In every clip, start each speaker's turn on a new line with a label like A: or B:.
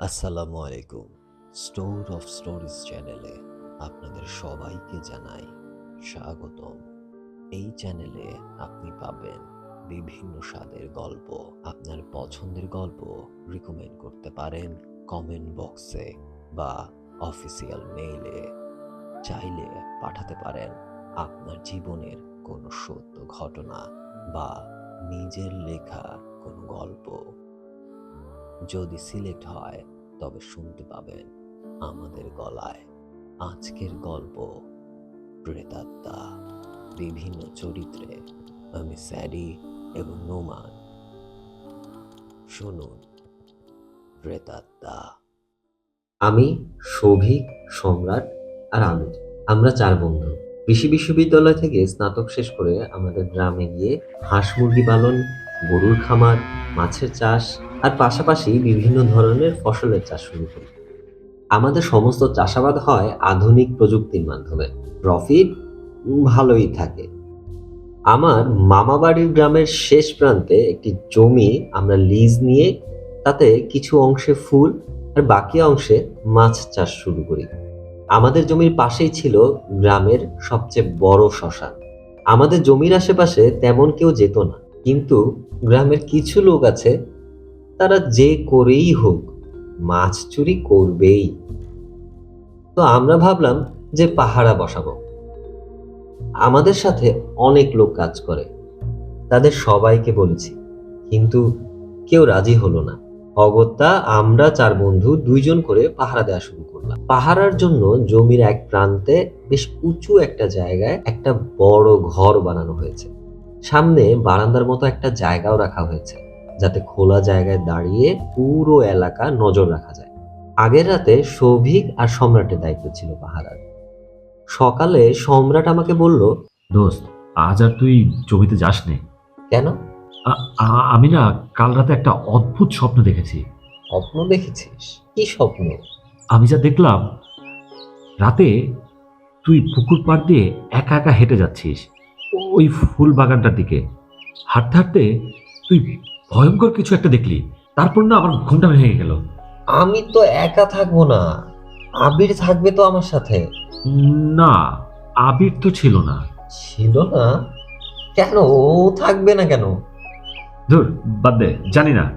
A: আসসালামু আলাইকুম। Store of stories চ্যানেলে আপনাদের সবাইকে জানাই স্বাগতম। এই চ্যানেলে আপনি পাবেন বিভিন্ন স্বাদের গল্প, আপনার পছন্দের গল্প রিকমেন্ড করতে পারেন কমেন্ট বক্সে বা অফিসিয়াল মেইলে চাইলে পাঠাতে পারেন আপনার জীবনের কোনো সত্য ঘটনা বা নিজের লেখা কোনো গল্প। যদি সিলেক্ট হয়, তবে শুনতে পাবেন আমাদের গলায় আজকের গল্প। প্রেতাত্মা, বিভিন্ন চরিত্রে, আমি স্যারি এবং নোমান। শুনুন, প্রেতাত্মা।
B: আমি সৌভিক সম্রাট আর আমি আমরা চার বন্ধু। কৃষি বিশ্ববিদ্যালয় থেকে স্নাতক শেষ করে আমাদের গ্রামে গিয়ে হাঁস মুরগি পালন, গরুর খামার, মাছের চাষ আর পাশাপাশি বিভিন্ন ধরনের ফসলের চাষ শুরু করি। আমাদের সমস্ত চাষাবাদ হয় আধুনিক প্রযুক্তির মাধ্যমে। প্রফিট ভালোই থাকে। আমার মামাবাড়ির গ্রামের শেষ প্রান্তে একটি জমি আমরা লিজ নিয়ে তাতে কিছু অংশে ফুল আর বাকি অংশে মাছ চাষ শুরু করি। আমাদের জমির পাশেই ছিল গ্রামের সবচেয়ে বড় শ্মশান। আমাদের জমির আশেপাশে তেমন কেউ যেত না। কিন্তু গ্রামের কিছু লোক আছে তারা যে করেই হোক, মাছ চুরি করবেই। তো আমরা ভাবলাম যে পাহারা বসাবো। আমাদের সাথে অনেক লোক কাজ করে, তাদের সবাইকে বলেছি, কিন্তু কেউ রাজি হলো না। অগত্যা আমরা চার বন্ধু দুইজন করে পাহারা দেওয়া শুরু করলাম। পাহারার জন্য জমির এক প্রান্তে বেশ উঁচু একটা জায়গায় একটা বড় ঘর বানানো হয়েছে। সামনে বারান্দার মতো একটা জায়গাও রাখা হয়েছে। যাতে খোলা জায়গায় দাঁড়িয়ে পুরো এলাকা নজর রাখা যায়। আগের রাতে সৌভিক আর সম্রাটের দায়িত্ব ছিল পাহারার। সকালে সম্রাট আমাকে বলল
C: দোস্ত আজ আর তুই জমিতে যাস নে
B: কেন
C: আমি না কাল রাতে একটা অদ্ভুত স্বপ্ন দেখেছি।
B: স্বপ্ন দেখেছিস? কি স্বপ্ন?
C: আমি যা দেখলাম রাতে তুই পুকুর পাড় দিয়ে একা একা হেঁটে যাচ্ছিস ওই ফুল বাগানটার দিকে। হাঁটতে হাঁটতে তুই ভয়ঙ্কর কিছু একটা দেখলি তারপর না আমার ঘুমটা ভেঙে গেল।
B: আমি তো একা থাকব না। আবির থাকবে তো আমার সাথে?
C: না আবির তো ছিল না।
B: ছিল না? কেন? ও থাকবে না কেন?
C: ধুর বাদ দে জানি না।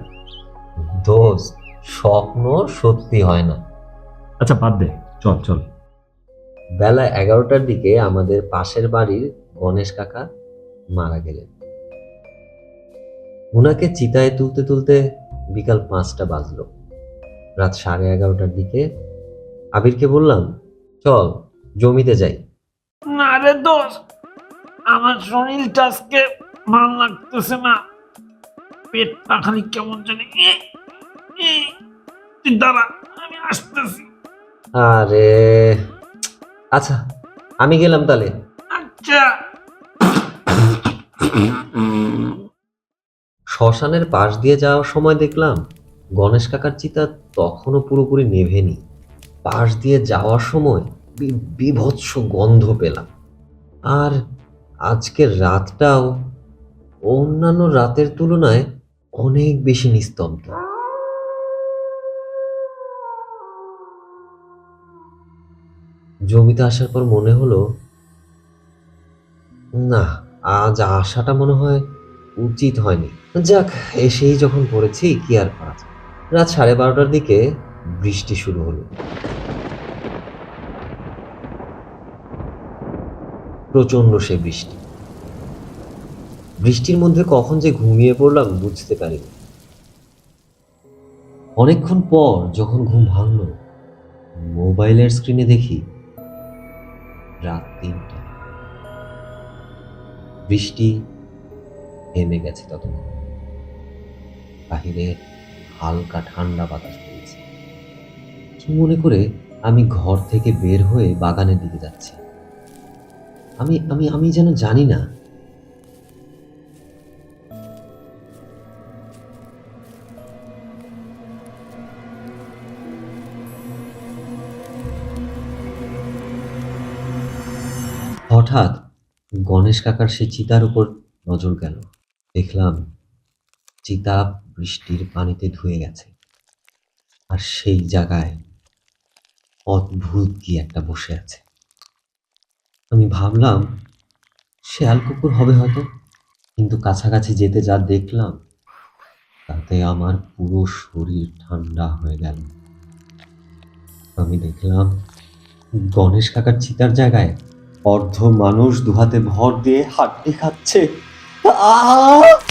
B: দোষ স্বপ্ন সত্যি হয় না।
C: আচ্ছা বাদ দে চল চল।
B: বেলা এগারোটার দিকে আমাদের পাশের বাড়ির গণেশ কাকা মারা গেলেন। ওনাকে চিতায় তুলতে তুলতে বিকাল পাঁচটা বাজলো। রাত সাড়ে এগারোটার দিকে আবিরকে বললাম চল জমিতে যাই।
D: না রে দোষ আমার শরীরটা আজকে ভালো লাগতেছে না। পেটটা খালি কেমন জানি তুই দাঁড়া আমি আসতেছি।
B: আরে আচ্ছা আমি গেলাম তাহলে।
D: আচ্ছা।
B: শ্মশানের পাশ দিয়ে যাওয়ার সময় দেখলাম গণেশ কাকার চিতা তখনও পুরোপুরি নেভেনি। পাশ দিয়ে যাওয়ার সময় বীভৎস গন্ধ পেলাম। আর আজকের রাতটাও অন্যান্য রাতের তুলনায় অনেক বেশি নিস্তব্ধ। জমিতে আসার পর মনে হলো, না, আজ আসাটা মনে হয় উচিত হয়নি। যাক, এসেই যখন পড়েছি, কি আর করা রাত সাড়ে বারোটার দিকে বৃষ্টি শুরু হলো। প্রচণ্ড সে বৃষ্টি। বৃষ্টির মধ্যে কখন যে ঘুমিয়ে পড়লাম বুঝতে পারিনি। অনেকক্ষণ পর যখন ঘুম ভাঙলো, মোবাইলের স্ক্রিনে দেখি রাত তিনটা। বৃষ্টি থেমে গেছে ততক্ষণ। বাহিরে হালকা ঠান্ডা বাতাস বইছে কি মনে করে আমি ঘর থেকে বের হয়ে বাগানের দিকে যাচ্ছি? আমি আমি আমি যেন জানি না। হঠাৎ গণেশ কাকার সেই চিতার উপর নজর গেল। দেখলাম চিতা বৃষ্টির পানিতে ধুয়ে গেছে। আর সেই জায়গায় অদ্ভুত কি একটা বসে আছে। আমি ভাবলাম, শেয়াল কুকুর হবে হয়তো। কিন্তু কাছাকাছি যেতে যা দেখলাম, তাতে আমার পুরো শরীর ঠান্ডা হয়ে গেল। আমি দেখলাম, গণেশ কাকার চিতার জায়গায় অর্ধ মানুষ দুহাতে ভর দিয়ে হাড্ডি খাচ্ছে আহ!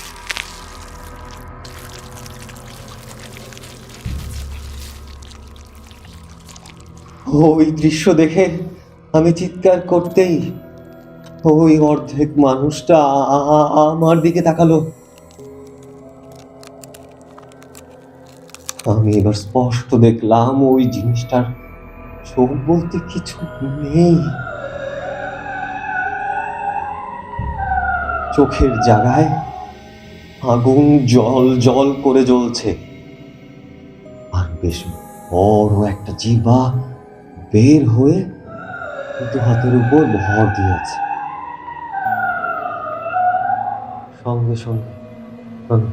B: ওই দৃশ্য দেখে আমি চিৎকার করতেই ওই অর্ধেক মানুষটা আমার দিকে তাকালো। আমি এবার স্পষ্ট দেখলাম ওই জিনিসটার চোখ বলতে কিছু নেই। চোখের জায়গায় আগুন জল জল করে জ্বলছে। আর বেশ বড় একটা জিবা বের হয়ে দু হাতের উপর ভর দিয়েছে সঙ্গে সঙ্গে আমি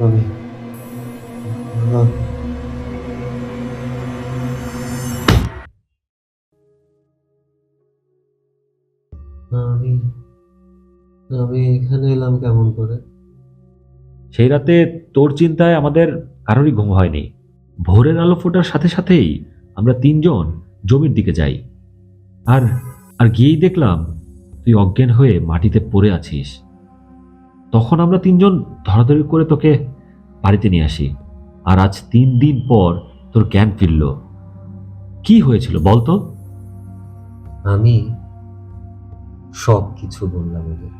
B: আমি আমি- আমি আমি এখানে এলাম কেমন করে?
C: সেই রাতে তোর চিন্তায় আমাদের কারোরই ঘুম হয়নি। ভোরের আলো ফোটার সাথে সাথেই আমরা তিনজন জমির দিকে যাই। আর আর গিয়েই দেখলাম তুই অজ্ঞান হয়ে মাটিতে পড়ে আছিস। তখন আমরা তিনজন ধরাধরি করে তোকে বাড়িতে নিয়ে আসি। আর আজ তিন দিন পর তোর জ্ঞান ফিরল। কি হয়েছিল বলতো
B: আমি সব কিছু বললাম ওদের।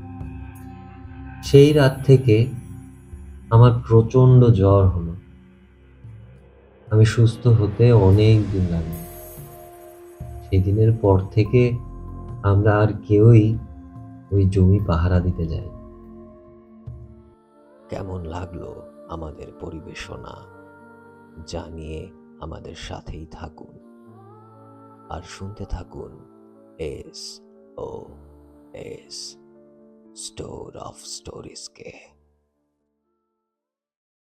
B: সেই রাত থেকে আমার প্রচণ্ড জ্বর হলো। আমি সুস্থ হতে অনেক দিন লাগল। সেদিনের পর থেকে আমরা আর কেউই ওই জমি পাহারা দিতে যাই
A: কেমন লাগল আমাদের পরিবেশনা? জানিয়ে আমাদের সাথেই থাকুন। আর শুনতে থাকুন S O S store of স্টোরিজকে